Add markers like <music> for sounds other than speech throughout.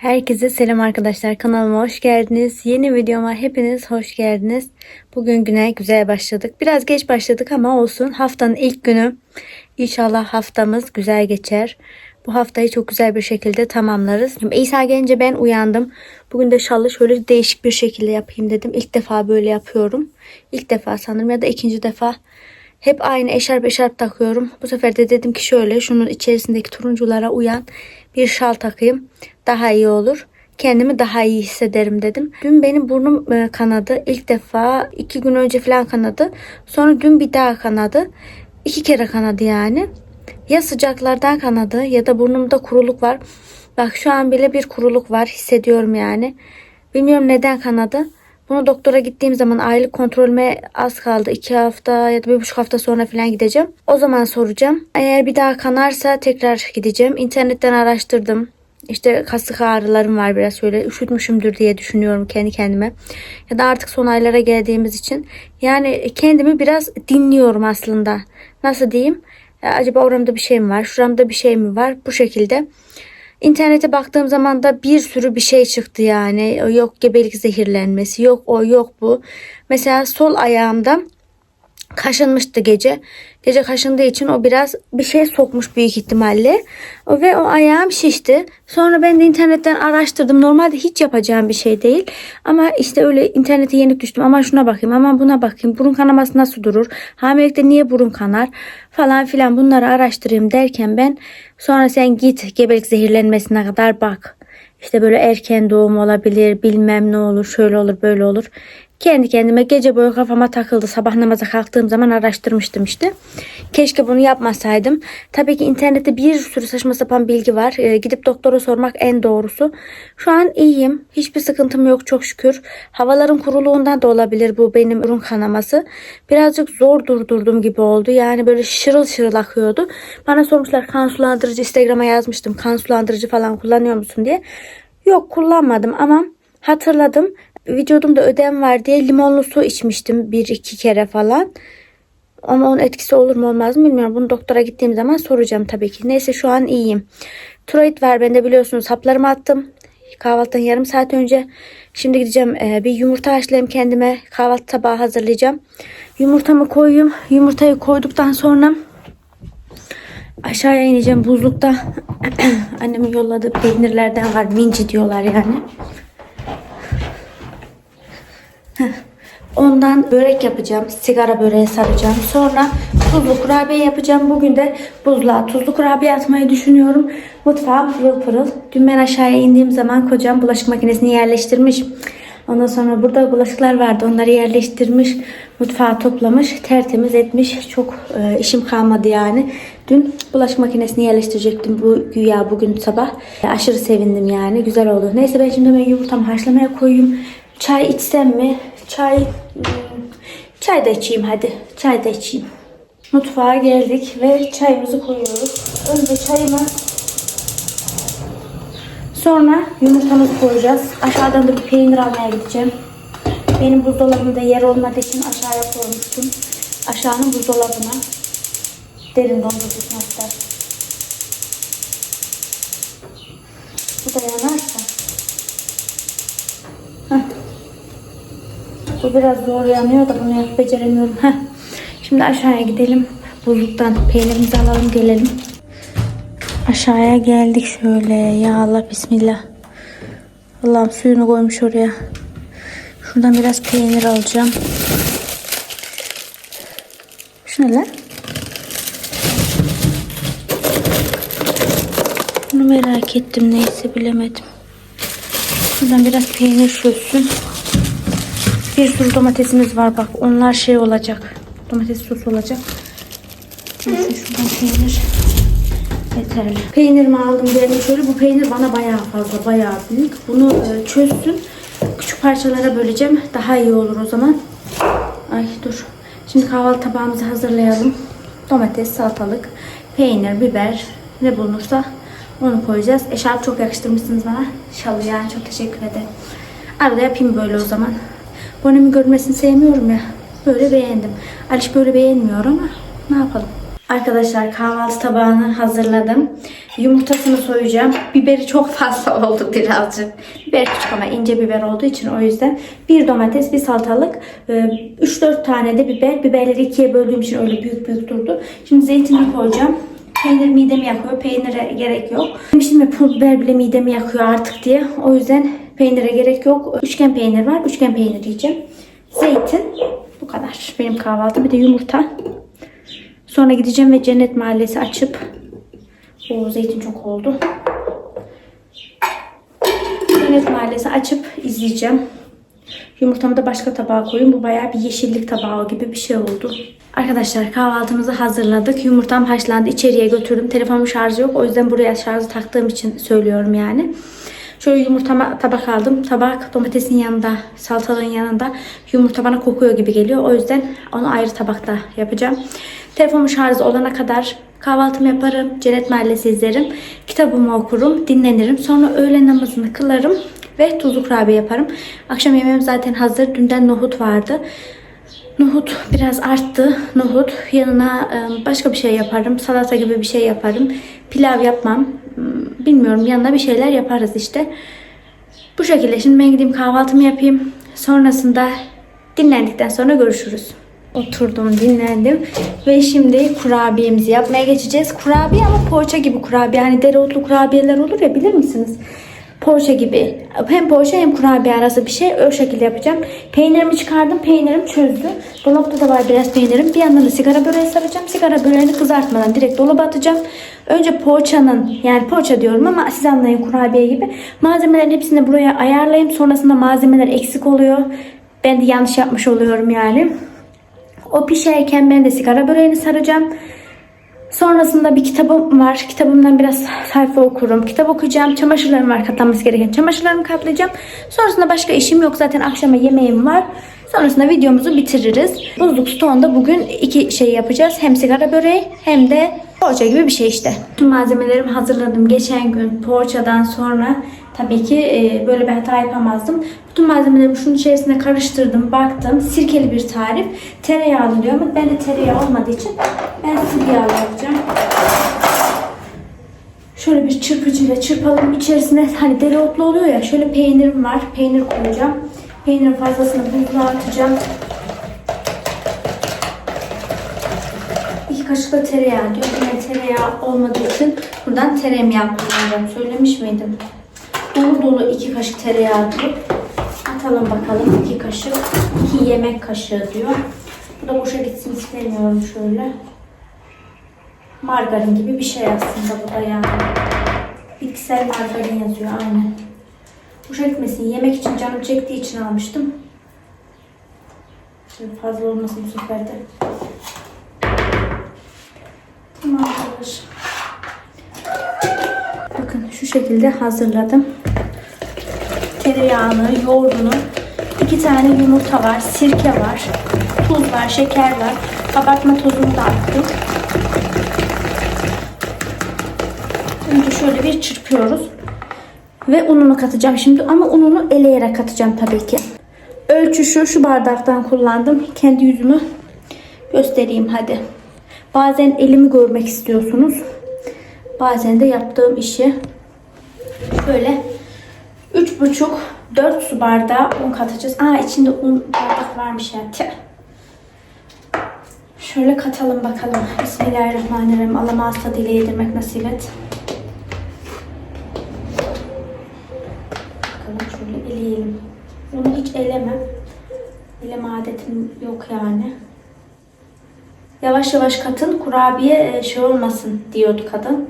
Herkese selam arkadaşlar. Kanalıma hoş geldiniz. Yeni videoma hepiniz hoş geldiniz. Bugün güne güzel başladık. Biraz geç başladık ama olsun. Haftanın ilk günü. İnşallah haftamız güzel geçer. Bu haftayı çok güzel bir şekilde tamamlarız. İsa gelince ben uyandım. Bugün de şalı şöyle değişik bir şekilde yapayım dedim. İlk defa böyle yapıyorum. İlk defa sanırım ya da ikinci defa. Hep aynı eşarp eşarp takıyorum. Bu sefer de dedim ki şöyle şunun içerisindeki turunculara uyan bir şal takayım. Daha iyi olur. Kendimi daha iyi hissederim dedim. Dün benim burnum e, kanadı. İlk defa iki gün önce falan kanadı. Sonra dün bir daha kanadı. İki kere kanadı yani. Ya sıcaklardan kanadı ya da burnumda kuruluk var. Bak şu an bile bir kuruluk var. Hissediyorum yani. Bilmiyorum neden kanadı. Bunu doktora gittiğim zaman aylık kontrolüme az kaldı. 2 hafta ya da bir buçuk hafta sonra falan gideceğim. O zaman soracağım. Eğer bir daha kanarsa tekrar gideceğim. İnternetten araştırdım. İşte kasık ağrılarım var biraz şöyle üşütmüşümdür diye düşünüyorum kendi kendime. Ya da artık son aylara geldiğimiz için. Yani kendimi biraz dinliyorum aslında. Nasıl diyeyim? Ya acaba oramda bir şey mi var? Şuramda bir şey mi var? Bu şekilde. İnternete baktığım zaman da bir sürü bir şey çıktı yani. Yok gebelik zehirlenmesi, yok o, yok bu. Mesela sol ayağımda kaşınmıştı gece. Gece kaşındığı için o biraz bir şey sokmuş büyük ihtimalle. Ve o ayağım şişti. Sonra ben de internetten araştırdım. Normalde hiç yapacağım bir şey değil. Ama işte öyle internete yenik düştüm. Aman şuna bakayım, aman buna bakayım. Burun kanaması nasıl durur? Hamilelikte niye burun kanar? Falan filan bunları araştırayım derken ben sonra sen git gebelik zehirlenmesine kadar bak. İşte böyle erken doğum olabilir, bilmem ne olur, şöyle olur, böyle olur. Kendi kendime gece boyu kafama takıldı. Sabah namaza kalktığım zaman araştırmıştım işte. Keşke bunu yapmasaydım. Tabii ki internette bir sürü saçma sapan bilgi var. Ee, gidip doktora sormak en doğrusu. Şu an iyiyim. Hiçbir sıkıntım yok çok şükür. Havaların kuruluğundan da olabilir bu benim ürün kanaması. Birazcık zor durdurdum gibi oldu. Yani böyle şırıl şırıl akıyordu. Bana sormuşlar kan sulandırıcı Instagram'a yazmıştım. Kan sulandırıcı falan kullanıyor musun diye. Yok kullanmadım ama hatırladım. Vücudumda ödem var diye limonlu su içmiştim bir iki kere falan. Ama onun etkisi olur mu olmaz mı bilmiyorum. Bunu doktora gittiğim zaman soracağım tabii ki. Neyse şu an iyiyim. Tiroid var bende biliyorsunuz. Haplarımı attım. Kahvaltıdan yarım saat önce. Şimdi gideceğim e, bir yumurta haşlayayım kendime. Kahvaltı tabağı hazırlayacağım. Yumurtamı koyayım. Yumurtayı koyduktan sonra aşağıya ineceğim buzlukta. <clears throat> Annemin yolladığı peynirlerden var. Minci diyorlar yani. Ondan börek yapacağım. Sigara böreği saracağım. Sonra tuzlu kurabiye yapacağım. Bugün de buzluğa tuzlu kurabiye atmayı düşünüyorum. Mutfağım pırıl pırıl. Dün ben aşağıya indiğim zaman kocam bulaşık makinesini yerleştirmiş. Ondan sonra burada bulaşıklar vardı. Onları yerleştirmiş. Mutfağı toplamış. Tertemiz etmiş. Çok e, işim kalmadı yani. Dün bulaşık makinesini yerleştirecektim bu güya bugün sabah. E, aşırı sevindim yani. Güzel oldu. Neyse ben şimdi hemen yumurtamı haşlamaya koyayım. Çay içsem mi? Çay hmm, çay da içeyim hadi. Çay da içeyim. Mutfağa geldik ve çayımızı koyuyoruz. Önce çayımı sonra yumurtamızı koyacağız. Aşağıdan da bir peynir almaya gideceğim. Benim buzdolabımda yer olmadığı için aşağıya koymuştum. Aşağının buzdolabına derin dondurucusuna hatta. Bu da yanarsa. Heh. Biraz zor yanıyor da bunu yapıp beceremiyorum. Heh. Şimdi aşağıya gidelim. Buzluktan peynirimizi alalım gelelim. Aşağıya geldik şöyle. Ya Allah bismillah. Allah'ım suyunu koymuş oraya. Şuradan biraz peynir alacağım. Şu ne? Bunu merak ettim. Neyse bilemedim. Şuradan biraz peynir çözsün. Bir sürü domatesimiz var bak. Onlar şey olacak. Domates sosu olacak. Şuradan peynir yeterli. Peynirimi aldım geldim şöyle. Bu peynir bana bayağı fazla, bayağı büyük. Bunu e, çözsün. Küçük parçalara böleceğim. Daha iyi olur o zaman. Ay dur. Şimdi kahvaltı tabağımızı hazırlayalım. Domates, salatalık, peynir, biber ne bulunursa onu koyacağız. Eşarp çok yakıştırmışsınız bana. Şalı yani çok teşekkür ederim. Arada yapayım böyle o zaman. Bonemi görmesini sevmiyorum ya. Böyle beğendim. Aliş böyle beğenmiyor ama ne yapalım. Arkadaşlar kahvaltı tabağını hazırladım. Yumurtasını soyacağım. Biberi çok fazla <laughs> oldu birazcık. Biber küçük ama ince biber olduğu için o yüzden. Bir domates, bir salatalık, 3-4 tane de biber. Biberleri ikiye böldüğüm için öyle büyük büyük durdu. Şimdi zeytinini koyacağım. Peynir midemi yakıyor. Peynire gerek yok. Şimdi pul biber bile midemi yakıyor artık diye. O yüzden peynire gerek yok. Üçgen peynir var. Üçgen peynir yiyeceğim. Zeytin. Bu kadar. Benim kahvaltı. Bir de yumurta. Sonra gideceğim ve Cennet Mahallesi açıp o zeytin çok oldu. Cennet Mahallesi açıp izleyeceğim. Yumurtamı da başka tabağa koyayım. Bu bayağı bir yeşillik tabağı gibi bir şey oldu. Arkadaşlar kahvaltımızı hazırladık. Yumurtam haşlandı. İçeriye götürdüm. Telefonum şarjı yok. O yüzden buraya şarjı taktığım için söylüyorum yani. Şöyle yumurtama tabak aldım. Tabak domatesin yanında, salatalığın yanında. Yumurta bana kokuyor gibi geliyor. O yüzden onu ayrı tabakta yapacağım. Telefonum şarjı olana kadar kahvaltımı yaparım. Cennet Mahallesi izlerim. Kitabımı okurum. Dinlenirim. Sonra öğle namazını kılarım. Ve tuzlu kurabiye yaparım. Akşam yemeğim zaten hazır. Dünden nohut vardı. Nohut biraz arttı. Nohut yanına e, başka bir şey yaparım. Salata gibi bir şey yaparım. Pilav yapmam. Hmm, Bilmiyorum yanına bir şeyler yaparız işte. Bu şekilde şimdi ben gideyim kahvaltımı yapayım. Sonrasında dinlendikten sonra görüşürüz. Oturdum dinlendim ve şimdi kurabiyemizi yapmaya geçeceğiz. Kurabiye ama poğaça gibi kurabiye. Hani dereotlu kurabiyeler olur ya bilir misiniz? Poğaça gibi. Hem poğaça hem kurabiye arası bir şey. O şekilde yapacağım. Peynirimi çıkardım. Peynirim çözdü. Dolapta da var biraz peynirim. Bir yandan da sigara böreği saracağım. Sigara böreğini kızartmadan direkt dolaba atacağım. Önce poğaçanın yani poğaça diyorum ama siz anlayın kurabiye gibi. Malzemelerin hepsini buraya ayarlayayım. Sonrasında malzemeler eksik oluyor. Ben de yanlış yapmış oluyorum yani. O pişerken ben de sigara böreğini saracağım. Sonrasında bir kitabım var. Kitabımdan biraz sayfa okurum. Kitap okuyacağım. Çamaşırlarım var katlanması gereken. Çamaşırlarımı katlayacağım. Sonrasında başka işim yok. Zaten akşama yemeğim var. Sonrasında videomuzu bitiririz. Buzluk stoğunda bugün iki şey yapacağız. Hem sigara böreği hem de poğaça gibi bir şey işte. Tüm malzemelerimi hazırladım. Geçen gün poğaçadan sonra tabii ki e, böyle bir hata yapamazdım. Bütün malzemelerimi şunun içerisine karıştırdım. Baktım. Sirkeli bir tarif. Tereyağlı diyor ama ben de tereyağı olmadığı için ben sıvı yapacağım. Şöyle bir çırpıcıyla çırpalım. İçerisine hani dereotlu oluyor ya. Şöyle peynirim var. Peynir koyacağım. Peynirin fazlasını buzluğa atacağım. İki kaşık da tereyağı diyor. Yine tereyağı olmadığı için buradan tereyağı kullanacağım. Söylemiş miydim? Dolu dolu iki kaşık tereyağı diyor. Atalım bakalım. iki kaşık. iki yemek kaşığı diyor. Bu da boşa gitsin istemiyorum şöyle. Margarin gibi bir şey aslında bu da yani. Bitkisel margarin yazıyor aynen. Boşa gitmesin. Yemek için canım çektiği için almıştım. Şöyle fazla olmasın bu sefer de. Tamamdır. Bakın şu şekilde hazırladım. Tereyağını, yoğurdunu, iki tane yumurta var, sirke var, tuz var, şeker var. Kabartma tozunu da attım. Önce şöyle bir çırpıyoruz. Ve ununu katacağım şimdi ama ununu eleyerek katacağım tabii ki. Ölçü şu, bardaktan kullandım. Kendi yüzümü göstereyim hadi. Bazen elimi görmek istiyorsunuz. Bazen de yaptığım işi. Şöyle 3,5 4 su bardağı un katacağız. Aa içinde un bardak varmış ya. Tüh. Şöyle katalım bakalım. Bismillahirrahmanirrahim. Allah ağız tadıyla yedirmek nasip et. Bakalım eleyelim. Bunu hiç elemem. Eleme adetim yok yani. Yavaş yavaş katın kurabiye e, şey olmasın diyordu kadın.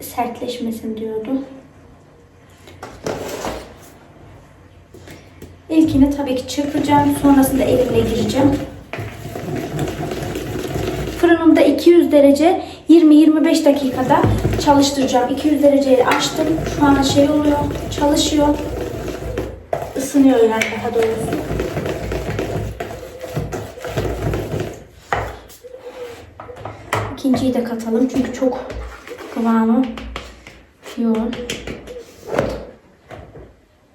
Sertleşmesin diyordu. İlkini tabii ki çırpacağım. Sonrasında elimle gireceğim. Fırınımda 200 derece 20-25 dakikada çalıştıracağım. 200 dereceyi açtım. Şu an şey oluyor. Çalışıyor. Isınıyor yani daha doğrusu. İkinciyi de katalım çünkü çok kıvamı yoğun.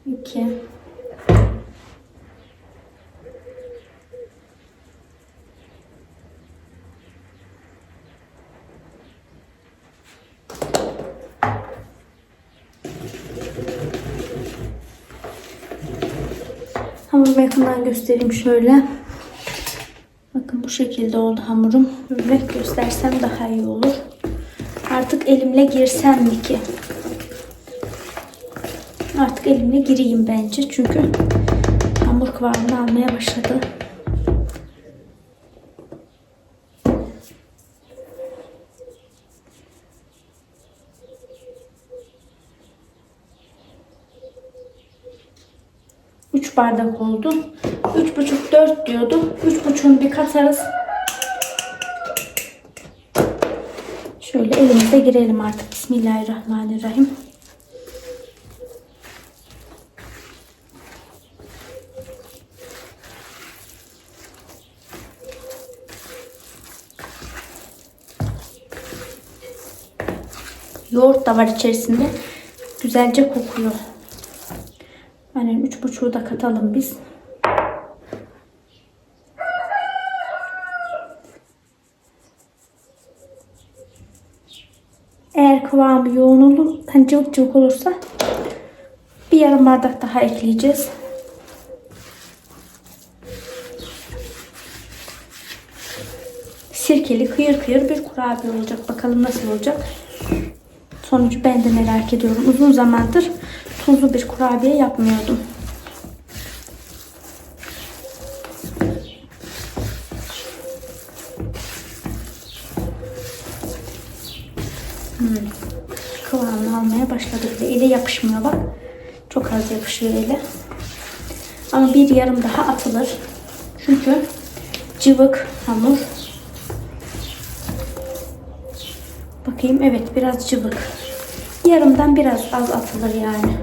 İki. Hamurumu yakından göstereyim şöyle. Bakın bu şekilde oldu hamurum. Böyle göstersem daha iyi olur. Artık elimle girsem mi ki? Artık elimle gireyim bence. Çünkü hamur kıvamını almaya başladı. Üç bardak oldu. Üç buçuk dört diyordu. Üç buçuğunu bir katarız. Şöyle elimize girelim artık. Bismillahirrahmanirrahim. Yoğurt da var içerisinde. Güzelce kokuyor. Aynen üç buçuğu da katalım biz. Eğer kıvamı yoğun olur, hani cıvık cıvık olursa bir yarım bardak daha ekleyeceğiz. Sirkeli kıyır kıyır bir kurabiye olacak. Bakalım nasıl olacak. Sonucu ben de merak ediyorum. Uzun zamandır tuzlu bir kurabiye yapmıyordum. Hmm. Kıvamını almaya başladı bile. Ele yapışmıyor bak. Çok az yapışıyor ele. Ama bir yarım daha atılır. Çünkü cıvık hamur. Bakayım evet biraz cıvık. Yarımdan biraz az atılır yani.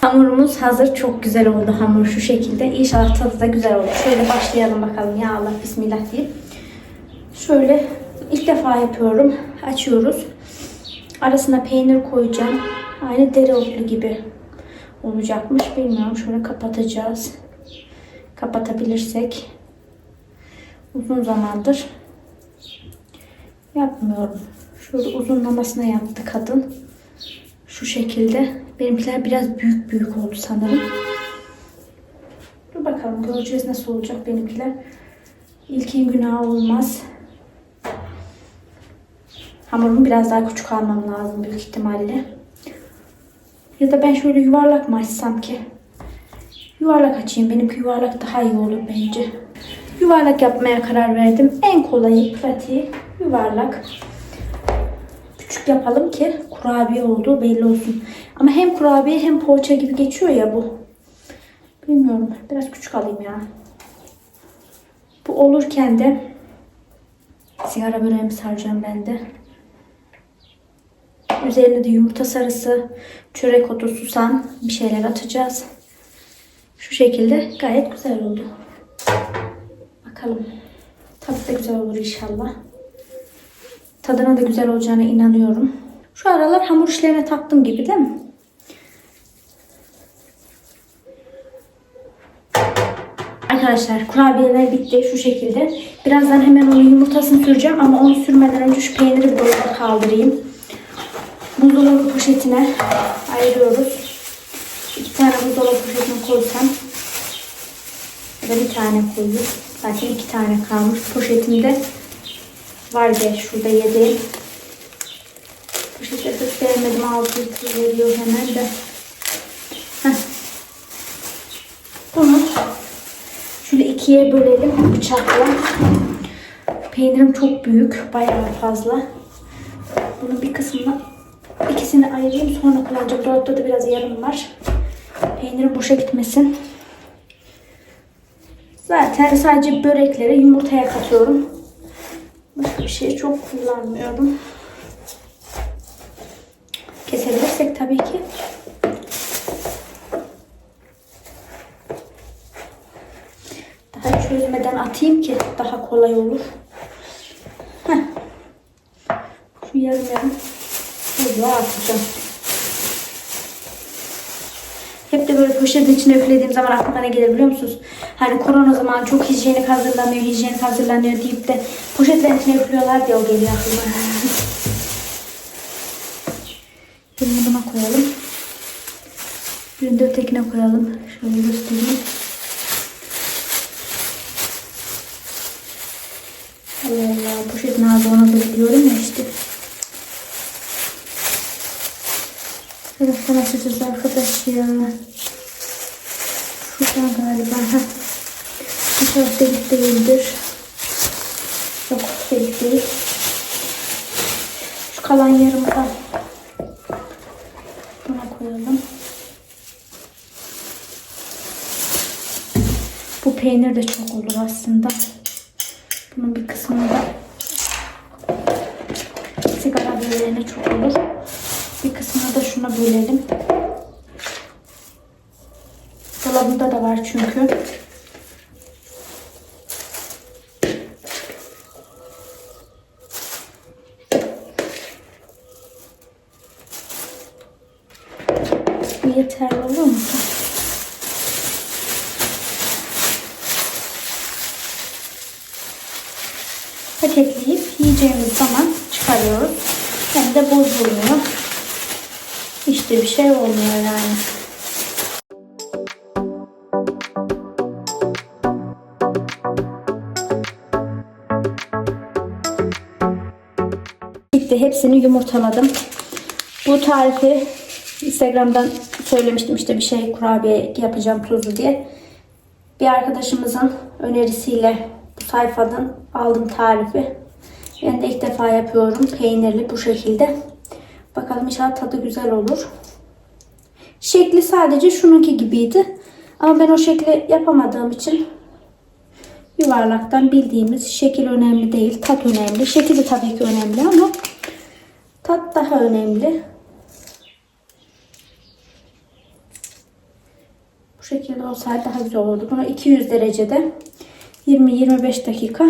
Hamurumuz hazır. Çok güzel oldu hamur şu şekilde. İnşallah tadı da güzel olur. Şöyle başlayalım bakalım. Ya Allah bismillah deyip. Şöyle ilk defa yapıyorum. Açıyoruz. Arasına peynir koyacağım. Aynı dereotlu gibi olacakmış. Bilmiyorum. Şöyle kapatacağız. Kapatabilirsek. Uzun zamandır yapmıyorum. Şöyle uzunlamasına yaptı kadın. Şu şekilde. Benimkiler biraz büyük büyük oldu sanırım. Dur bakalım göreceğiz nasıl olacak benimkiler. İlkin günahı olmaz. Hamurumu biraz daha küçük almam lazım büyük ihtimalle. Ya da ben şöyle yuvarlak mı açsam ki? Yuvarlak açayım. Benimki yuvarlak daha iyi olur bence. Yuvarlak yapmaya karar verdim. En kolayı, pratiği yuvarlak. Küçük yapalım ki kurabiye olduğu belli olsun. Ama hem kurabiye hem poğaça gibi geçiyor ya bu. Bilmiyorum. Biraz küçük alayım ya. Bu olurken de sigara böreğimi saracağım ben de. Üzerine de yumurta sarısı, çörek otu, susam bir şeyler atacağız. Şu şekilde gayet güzel oldu. Bakalım. Tadı da güzel olur inşallah. Tadına da güzel olacağına inanıyorum. Şu aralar hamur işlerine taktım gibi değil mi? Arkadaşlar kurabiyeler bitti şu şekilde. Birazdan hemen onun yumurtasını süreceğim ama onu sürmeden önce şu peyniri dolaba kaldırayım. Buzdolabı poşetine ayırıyoruz. Tane buzdolabı poşetine koysam ya da bir tane koyayım. Zaten iki tane kalmış. Poşetimde var ya şurada yedi. Poşete göstermedim. Altı litre veriyor hemen de. Heh. Bunu şöyle ikiye bölelim bıçakla. Peynirim çok büyük. Bayağı fazla. Bunun bir kısmını ikisini ayırayım. Sonra kullanacağım. Dolapta da biraz yarım var. Peynirim boşa gitmesin. Zaten sadece böreklere yumurtaya katıyorum. Başka bir şey çok kullanmıyorum. Kesebilirsek tabii ki. Daha çözmeden atayım ki daha kolay olur. poşetin içine üflediğim zaman aklıma ne gelir biliyor musunuz? Hani korona zamanı çok hijyenik hazırlanıyor, hijyenik hazırlanıyor deyip de poşetlerin içine üflüyorlar diye o geliyor aklıma. Birini buna koyalım. Birini de ötekine koyalım. Şöyle göstereyim. Allah Allah poşetin ağzı ona da diyorum ya işte. Telefon açacağız arkadaş. Şuradan galiba. Heh. İnşallah delik değildir. Yok delik değil. Şu kalan yarımı da buna koyalım. Bu peynir de çok olur aslında. Bunun bir kısmını da sigara böreğine çok olur. Bir kısmını da şuna bölelim. Dolabında da var çünkü. Bu yeterli olur mu? paketleyip yiyeceğimiz zaman çıkarıyoruz. Hem de bozulmuyor. Hiçbir bir şey olmuyor yani. Hepsini yumurtaladım. Bu tarifi Instagram'dan söylemiştim işte bir şey kurabiye yapacağım tuzlu diye. Bir arkadaşımızın önerisiyle bu sayfadan aldım tarifi. Ben de ilk defa yapıyorum. Peynirli bu şekilde. Bakalım inşallah tadı güzel olur. Şekli sadece şununki gibiydi. Ama ben o şekli yapamadığım için yuvarlaktan bildiğimiz şekil önemli değil. Tat önemli. Şekil de tabii ki önemli ama tat daha önemli. Bu şekilde olsaydı daha güzel olurdu. Bunu 200 derecede 20-25 dakika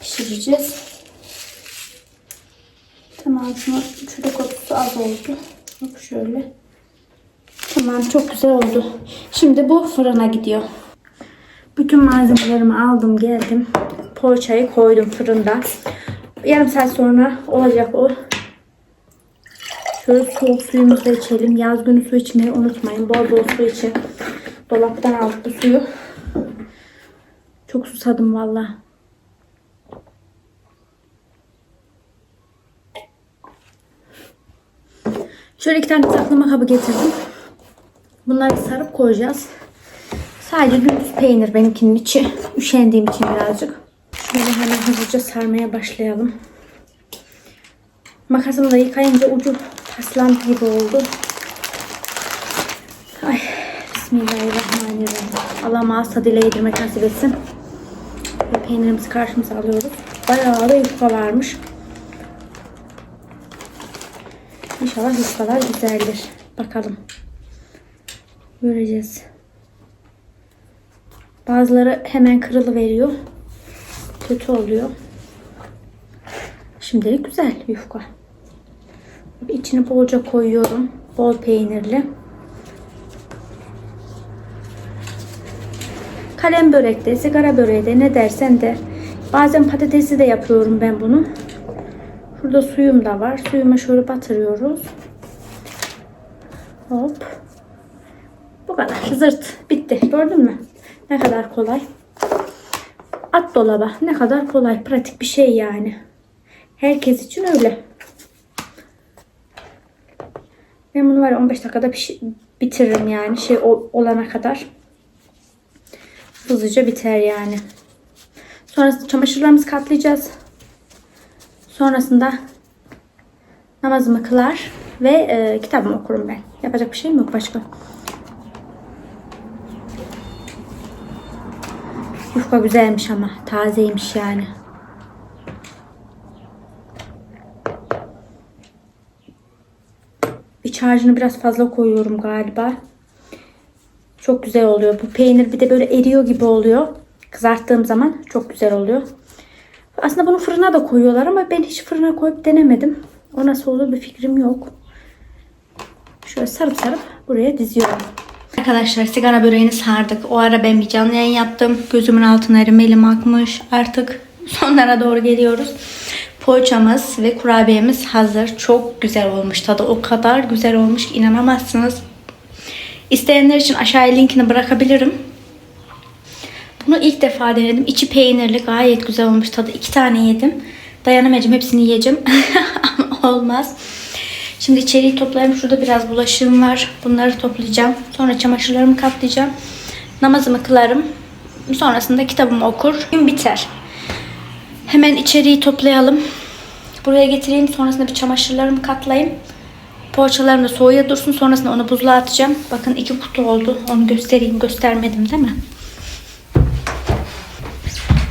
pişireceğiz. Tamam şunu şurada kokusu az oldu. Bak şöyle. Tamam çok güzel oldu. Şimdi bu fırına gidiyor. Bütün malzemelerimi aldım geldim. Poğaçayı koydum fırında. Yarım saat sonra olacak o. Şöyle soğuk suyumuzu içelim. Yaz günü su içmeyi unutmayın. Bol bol su için. Dolaptan aldık bu suyu. Çok susadım valla. Şöyle iki tane saklama kabı getirdim. Bunları sarıp koyacağız. Sadece dümdüz peynir benimkinin içi. Üşendiğim için birazcık. Şöyle hemen hızlıca sarmaya başlayalım. Makasımı da yıkayınca ucu paslandı gibi oldu. Ay Bismillahirrahmanirrahim. Allah ağız tadıyla yedirmek nasip etsin. Ve peynirimizi karşımıza alıyoruz. Bayağı da yufka varmış. İnşallah yufkalar güzeldir. Bakalım. Göreceğiz. Bazıları hemen kırılı veriyor. Kötü oluyor. Şimdilik güzel yufka. İçini bolca koyuyorum. Bol peynirli. Kalem börekte, sigara böreği ne dersen de. Bazen patatesi de yapıyorum ben bunu. Şurada suyum da var. Suyuma şöyle batırıyoruz. Hop. Bu kadar. Zırt. Bitti. Gördün mü? Ne kadar kolay. At dolaba. Ne kadar kolay. Pratik bir şey yani. Herkes için öyle. Ben bunu var ya 15 dakikada piş- bitiririm yani. Şey olana kadar. Hızlıca biter yani. Sonrasında çamaşırlarımızı katlayacağız. Sonrasında namazımı kılar ve e, kitabımı okurum ben. Yapacak bir şeyim yok başka. Yufka güzelmiş ama. Tazeymiş yani. İç harcını biraz fazla koyuyorum galiba. Çok güzel oluyor. Bu peynir bir de böyle eriyor gibi oluyor. Kızarttığım zaman çok güzel oluyor. Aslında bunu fırına da koyuyorlar ama ben hiç fırına koyup denemedim. O nasıl olur bir fikrim yok. Şöyle sarıp sarıp buraya diziyorum. Arkadaşlar sigara böreğini sardık. O ara ben bir canlı yayın yaptım. Gözümün altına elim akmış. Artık sonlara doğru geliyoruz. Poğaçamız ve kurabiyemiz hazır. Çok güzel olmuş tadı. O kadar güzel olmuş ki inanamazsınız. İsteyenler için aşağıya linkini bırakabilirim. Bunu ilk defa denedim. İçi peynirli gayet güzel olmuş tadı. İki tane yedim. Dayanamayacağım hepsini yiyeceğim. <laughs> Ama olmaz. Şimdi içeriği toplayayım. Şurada biraz bulaşığım var. Bunları toplayacağım. Sonra çamaşırlarımı katlayacağım. Namazımı kılarım. Sonrasında kitabımı okur. Gün biter. Hemen içeriği toplayalım. Buraya getireyim. Sonrasında bir çamaşırlarımı katlayayım. Poğaçalarım da soğuya dursun. Sonrasında onu buzluğa atacağım. Bakın iki kutu oldu. Onu göstereyim. Göstermedim değil mi?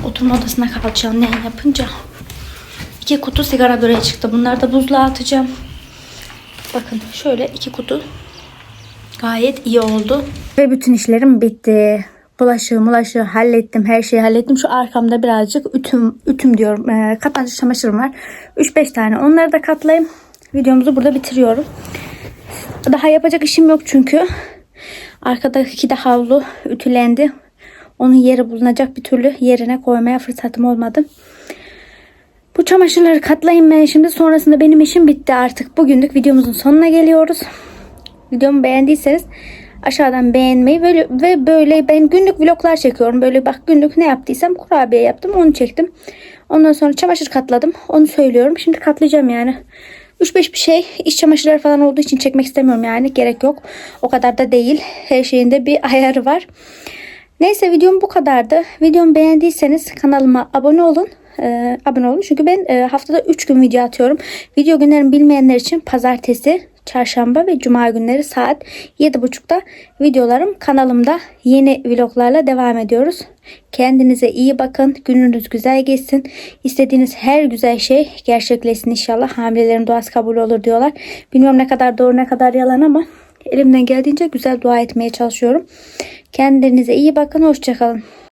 Oturma odasına kalacağım ne yapınca. İki kutu sigara böreği çıktı. Bunları da buzluğa atacağım. Bakın şöyle iki kutu. Gayet iyi oldu. Ve bütün işlerim bitti. Bulaşığı mulaşığı hallettim. Her şeyi hallettim. Şu arkamda birazcık ütüm, ütüm diyorum. E, katlancı çamaşırım var. 3-5 tane. Onları da katlayayım. Videomuzu burada bitiriyorum. Daha yapacak işim yok çünkü. Arkadaki de havlu ütülendi. Onun yeri bulunacak bir türlü yerine koymaya fırsatım olmadı. Bu çamaşırları katlayayım ben şimdi. Sonrasında benim işim bitti artık. Bugünlük videomuzun sonuna geliyoruz. Videomu beğendiyseniz aşağıdan beğenmeyi böyle, ve böyle ben günlük vloglar çekiyorum. Böyle bak günlük ne yaptıysam kurabiye yaptım onu çektim. Ondan sonra çamaşır katladım. Onu söylüyorum. Şimdi katlayacağım yani. 3-5 bir şey iç çamaşırları falan olduğu için çekmek istemiyorum yani. Gerek yok. O kadar da değil. Her şeyinde bir <laughs> ayarı var. Neyse videom bu kadardı. Videomu beğendiyseniz kanalıma abone olun. Ee, abone olun. Çünkü ben e, haftada 3 gün video atıyorum. Video günlerimi bilmeyenler için pazartesi, çarşamba ve cuma günleri saat 7.30'da videolarım kanalımda yeni vloglarla devam ediyoruz. Kendinize iyi bakın. Gününüz güzel geçsin. İstediğiniz her güzel şey gerçekleşsin inşallah. Hamilelerin duası kabul olur diyorlar. Bilmiyorum ne kadar doğru ne kadar yalan ama elimden geldiğince güzel dua etmeye çalışıyorum. Kendinize iyi bakın. Hoşçakalın.